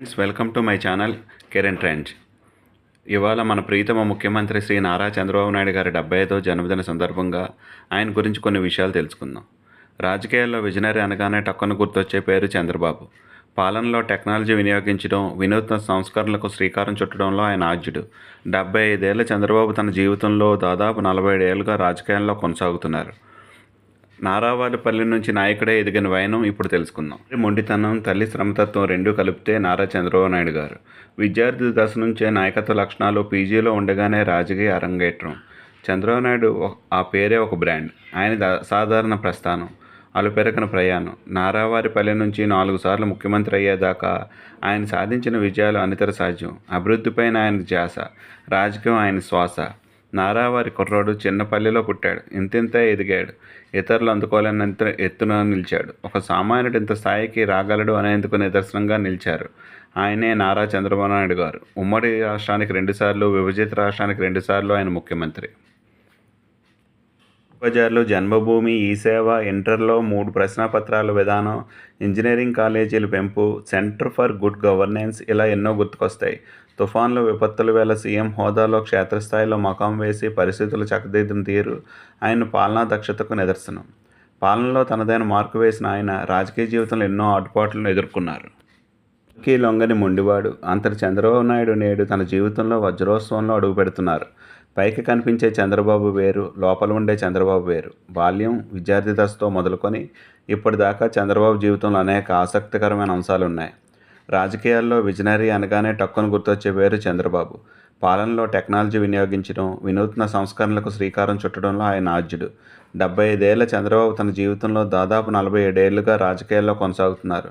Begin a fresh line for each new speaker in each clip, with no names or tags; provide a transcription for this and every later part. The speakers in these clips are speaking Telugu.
Friends welcome to my channel current trends ఇవాళ మన ప్రీతమ ముఖ్యమంత్రి శ్రీ నారా చంద్రబాబు నాయుడు గారి డెబ్బై ఐదో జన్మదిన సందర్భంగా ఆయన గురించి కొన్ని విషయాలు తెలుసుకుందాం. రాజకీయాల్లో విజనరీ అనగానే టక్కున గుర్తొచ్చే పేరు చంద్రబాబు. పాలనలో టెక్నాలజీ వినియోగించడం వినూత్న సంస్కరణలకు శ్రీకారం చుట్టడంలో ఆయన ఆద్యుడు. డెబ్బై ఐదేళ్ళ చంద్రబాబు తన జీవితంలో దాదాపు నలభై ఏళ్ళుగా రాజకీయాల్లో కొనసాగుతున్నారు. నారావారిపల్లి నుంచి నాయకుడే ఎదిగిన వైనం ఇప్పుడు తెలుసుకుందాం. మొండితనం తల్లి శ్రమతత్వం రెండూ కలిపితే నారా చంద్రబాబు నాయుడు గారు. విద్యార్థి దశ నుంచే నాయకత్వ లక్షణాలు పీజీలో ఉండగానే రాజకీయ అరంగేట్రం. చంద్రబాబు నాయుడు ఒక- ఆ పేరే ఒక బ్రాండ్. ఆయన అసాధారణ ప్రస్థానం అలుపెరకన ప్రయాణం. నారావారిపల్లి నుంచి నాలుగు సార్లు ముఖ్యమంత్రి అయ్యేదాకా ఆయన సాధించిన విజయాలు అనితర సాధ్యం. అభివృద్ధిపైన ఆయన ధ్యాస రాజకీయం ఆయన శ్వాస. నారావారి కుర్రాడు చిన్నపల్లిలో పుట్టాడు. ఇంతింత ఎదిగాడు. ఇతరులు అందుకోలేనంత ఎత్తున నిలిచాడు. ఒక సామాన్యుడు ఇంత స్థాయికి రాగలడు అనేందుకు నిదర్శనంగా నిలిచారు. ఆయనే నారా చంద్రబాబు నాయుడు గారు. ఉమ్మడి రాష్ట్రానికి రెండుసార్లు విభజిత రాష్ట్రానికి రెండుసార్లు ఆయన ముఖ్యమంత్రి. బజార్లో జన్మభూమి ఈ సేవ ఇంటర్లో మూడు ప్రశ్నపత్రాల విధానం ఇంజనీరింగ్ కాలేజీల పెంపు సెంటర్ ఫర్ గుడ్ గవర్నెన్స్ ఇలా ఎన్నో గుర్తుకొస్తాయి. తుఫాన్లు విపత్తుల వేళ సీఎం హోదాలో క్షేత్రస్థాయిలో మకాం వేసి పరిస్థితులు చక్కదిద్దిన తీరు ఆయన పాలనా దక్షతకు నిదర్శనం. పాలనలో తనదైన మార్కు వేసిన ఆయన రాజకీయ జీవితంలో ఎన్నో ఆటుపాట్లను ఎదుర్కొన్నారు. లొంగని మొండివాడు. అంతటి చంద్రబాబు నాయుడు నేడు తన జీవితంలో వజ్రోత్సవంలో అడుగుపెడుతున్నారు. పైకి కనిపించే చంద్రబాబు వేరు లోపల ఉండే చంద్రబాబు వేరు. బాల్యం విద్యార్థి దశతో మొదలుకొని ఇప్పటిదాకా చంద్రబాబు జీవితంలో అనేక ఆసక్తికరమైన అంశాలు ఉన్నాయి రాజకీయాల్లో విజనరీ అనగానే టక్కును గుర్తొచ్చే పేరు చంద్రబాబు. పాలనలో టెక్నాలజీ వినియోగించడం వినూత్న సంస్కరణలకు శ్రీకారం చుట్టడంలో ఆయన ఆద్యుడు. డెబ్బై ఐదేళ్ళ చంద్రబాబు తన జీవితంలో దాదాపు నలభై ఏడేళ్ళుగా రాజకీయాల్లో కొనసాగుతున్నారు.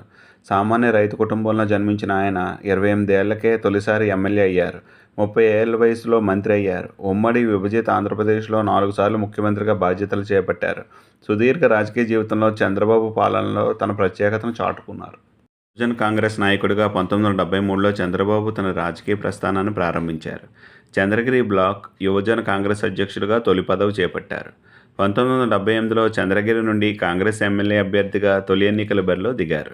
సామాన్య రైతు కుటుంబంలో జన్మించిన ఆయన ఇరవై ఎనిమిదేళ్ళకే తొలిసారి ఎమ్మెల్యే అయ్యారు. ముప్పై ఏళ్ళ వయసులో మంత్రి అయ్యారు. ఉమ్మడి విభజిత ఆంధ్రప్రదేశ్లో నాలుగు సార్లు ముఖ్యమంత్రిగా బాధ్యతలు చేపట్టారు. సుదీర్ఘ రాజకీయ జీవితంలో చంద్రబాబు పాలనలో తన ప్రత్యేకతను చాటుకున్నారు. బహుజన్ కాంగ్రెస్ నాయకుడిగా పంతొమ్మిది వందల డెబ్బై మూడులో చంద్రబాబు తన రాజకీయ ప్రస్థానాన్ని ప్రారంభించారు. చంద్రగిరి బ్లాక్ యువజన కాంగ్రెస్ అధ్యక్షుడిగా తొలి పదవి చేపట్టారు. పంతొమ్మిది వందల డెబ్బై ఎనిమిదిలో చంద్రగిరి నుండి కాంగ్రెస్ ఎమ్మెల్యే అభ్యర్థిగా తొలి ఎన్నికల బరిలో దిగారు.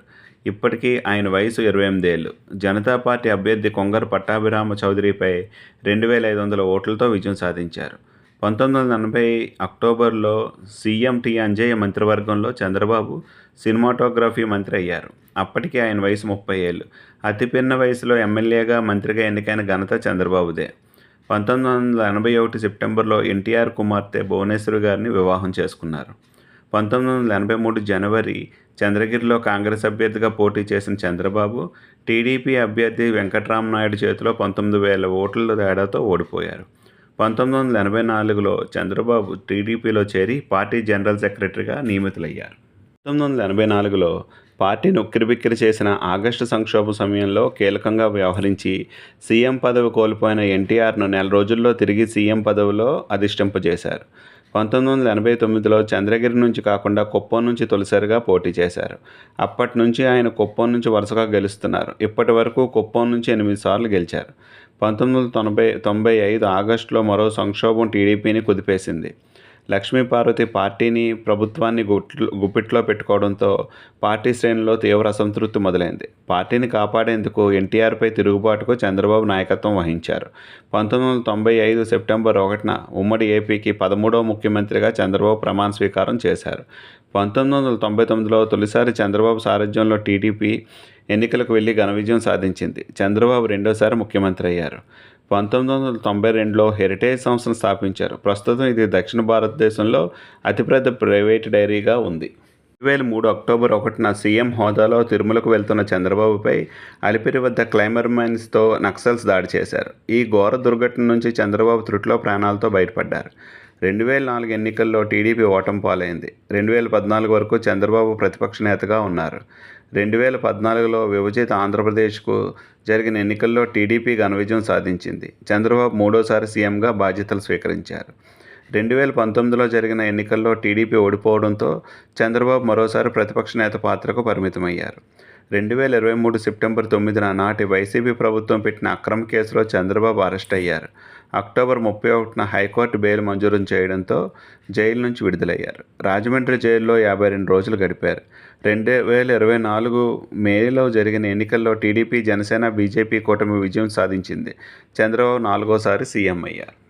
ఇప్పటికీ ఆయన వయసు ఇరవై ఎనిమిదేళ్ళు. జనతా పార్టీ అభ్యర్థి కొంగరు పట్టాభిరామ చౌదరిపై రెండు వేల ఐదు వందల ఓట్లతో విజయం సాధించారు. పంతొమ్మిది వందల ఎనభై అక్టోబర్లో సీఎంటి అంజయ్య మంత్రివర్గంలో చంద్రబాబు సినిమాటోగ్రఫీ మంత్రి అయ్యారు. అప్పటికి ఆయన వయసు ముప్పై ఏళ్ళు. అతిపిన్న వయసులో ఎమ్మెల్యేగా మంత్రిగా ఎన్నికైన ఘనత చంద్రబాబుదే. పంతొమ్మిది వందల ఎనభై ఒకటి సెప్టెంబర్లో ఎన్టీఆర్ కుమార్తె భువనేశ్వరి గారిని వివాహం చేసుకున్నారు. పంతొమ్మిది వందల ఎనభై మూడు జనవరి చంద్రగిరిలో కాంగ్రెస్ అభ్యర్థిగా పోటీ చేసిన చంద్రబాబు టీడీపీ అభ్యర్థి వెంకట్రామనాయుడు చేతిలో పంతొమ్మిది వేల ఓట్ల తేడాతో ఓడిపోయారు. పంతొమ్మిది వందల ఎనభై నాలుగులో చంద్రబాబు టీడీపీలో చేరి పార్టీ జనరల్ సెక్రటరీగా నియమితులయ్యారు. పంతొమ్మిది వందల ఎనభై నాలుగులో పార్టీని ఉక్కిరిబిక్కిరి చేసిన ఆగస్టు సంక్షోభం సమయంలో కీలకంగా వ్యవహరించి సీఎం పదవి కోల్పోయిన ఎన్టీఆర్ను నెల రోజుల్లో తిరిగి సీఎం పదవిలో అధిష్టింపజేశారు. పంతొమ్మిది వందల ఎనభై తొమ్మిదిలో చంద్రగిరి నుంచి కాకుండా కుప్పం నుంచి తొలిసారిగా పోటీ చేశారు. అప్పటి నుంచి ఆయన కుప్పం నుంచి వరుసగా గెలుస్తున్నారు. ఇప్పటి వరకు కుప్పం నుంచి ఎనిమిది సార్లు గెలిచారు. పంతొమ్మిది వందల తొంభై తొంభై ఐదు ఆగస్టులో మరో సంక్షోభం టీడీపీని కుదిపేసింది. లక్ష్మీపార్వతి పార్టీని ప్రభుత్వాన్ని గుట్లు గుప్పిట్లో పెట్టుకోవడంతో పార్టీ శ్రేణిలో తీవ్ర అసంతృప్తి మొదలైంది. పార్టీని కాపాడేందుకు ఎన్టీఆర్పై తిరుగుబాటుకు చంద్రబాబు నాయకత్వం వహించారు. పంతొమ్మిది వందల తొంభై ఐదు సెప్టెంబర్ ఒకటిన ఉమ్మడి ఏపీకి పదమూడవ ముఖ్యమంత్రిగా చంద్రబాబు ప్రమాణ స్వీకారం చేశారు. పంతొమ్మిది వందల తొంభై తొమ్మిదిలో తొలిసారి చంద్రబాబు సారథ్యంలో టీడీపీ ఎన్నికలకు వెళ్ళి ఘన విజయం సాధించింది. చంద్రబాబు రెండోసారి ముఖ్యమంత్రి అయ్యారు. పంతొమ్మిది వందల తొంభై రెండులో హెరిటేజ్ సంస్థను స్థాపించారు. ప్రస్తుతం ఇది దక్షిణ భారతదేశంలో అతిపెద్ద ప్రైవేట్ డైరీగా ఉంది. రెండు వేల మూడు అక్టోబర్ ఒకటిన సీఎం హోదాలో తిరుమలకు వెళ్తున్న చంద్రబాబుపై అలిపిరి వద్ద క్లైమర్ మైన్స్తో నక్సల్స్ దాడి చేశారు. ఈ ఘోర దుర్ఘటన నుంచి చంద్రబాబు త్రుట్లో ప్రాణాలతో బయటపడ్డారు. రెండు వేల నాలుగు ఎన్నికల్లో టీడీపీ ఓటమి పాలైంది. రెండు వేల పద్నాలుగు వరకు చంద్రబాబు ప్రతిపక్ష నేతగా ఉన్నారు. రెండు వేల పద్నాలుగులో విభజిత ఆంధ్రప్రదేశ్కు జరిగిన ఎన్నికల్లో టీడీపీ ఘన విజయం సాధించింది. చంద్రబాబు మూడోసారి సీఎంగా బాధ్యతలు స్వీకరించారు. రెండు వేల పంతొమ్మిదిలో జరిగిన ఎన్నికల్లో టీడీపీ ఓడిపోవడంతో చంద్రబాబు మరోసారి ప్రతిపక్ష నేత పాత్రకు పరిమితమయ్యారు. రెండు వేల ఇరవై మూడు సెప్టెంబర్ తొమ్మిదిన నాటి వైసీపీ ప్రభుత్వం పెట్టిన అక్రమ కేసులో చంద్రబాబు అరెస్ట్ అయ్యారు. అక్టోబర్ ముప్పై ఒకటిన హైకోర్టు బెయిల్ మంజూరు చేయడంతో జైలు నుంచి విడుదలయ్యారు. రాజమండ్రి జైల్లో యాభై రెండు రోజులు గడిపారు. రెండు వేల ఇరవై నాలుగు మేలో జరిగిన ఎన్నికల్లో టీడీపీ జనసేన బీజేపీ కూటమి విజయం సాధించింది. చంద్రబాబు నాలుగోసారి సీఎం అయ్యారు.